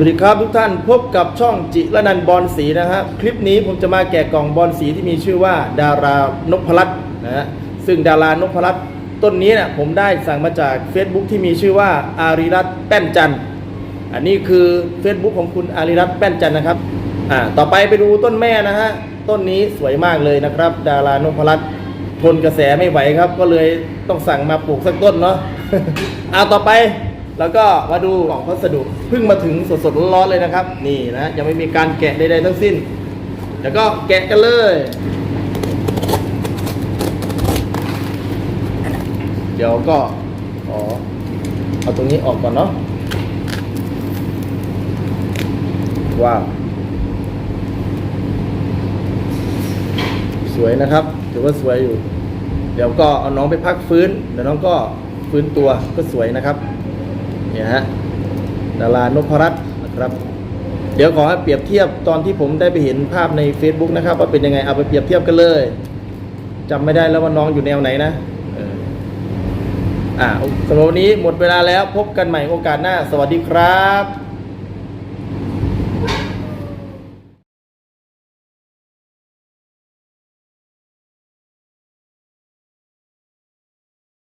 สวัสดีครับทุกท่านพบกับช่องจิรนันบอลสีนะฮะคลิปนี้ผมจะมาแกะกล่องบอลสีที่มีชื่อว่า ดารานพรัตน์นะฮะซึ่งดารานพรัตน์ต้นนี้เนี่ยผมได้สั่งมาจาก Facebook ที่มีชื่อว่าอาริรัตแป้นจันอันนี้คือ Facebook ของคุณอาริรัตแป้นจันนะครับอ่าต่อไปไปดูต้นแม่นะฮะต้นนี้สวยมากเลยนะครับ ดารานพรัตน์ทนกระแสไม่ไหวครับ ก็เลยต้องสั่งมาปลูกสักต้นเนาะเอาต่อไป แล้วก็มาดูกล่องพัสดุเพิ่งมาถึงสดๆร้อนๆเลยนะครับ นี่นะยังไม่มีการแกะใดๆทั้งสิ้น แล้วก็แกะกันเลยเดี๋ยวก็ขอเอาตรงนี้ออกก่อนเนาะว้าวสวยนะครับถือว่าสวยอยู่ เดี๋ยวก็เอาน้องไปพักฟื้นเดี๋ยวน้องก็ฟื้นตัวก็สวยนะครับ นี่ฮะดารานพรัตน์นะครับ เดี๋ยวขอให้เปรียบเทียบตอนที่ผมได้ไปเห็นภาพใน Facebook นะครับ ว่าเป็นยังไงเอาไปเปรียบเทียบกันเลยจำไม่ได้แล้วว่าน้องอยู่แนวไหนนะอ่าสำหรับวันนี้หมดเวลาแล้วพบกันใหม่โอกาสหน้า สวัสดีครับ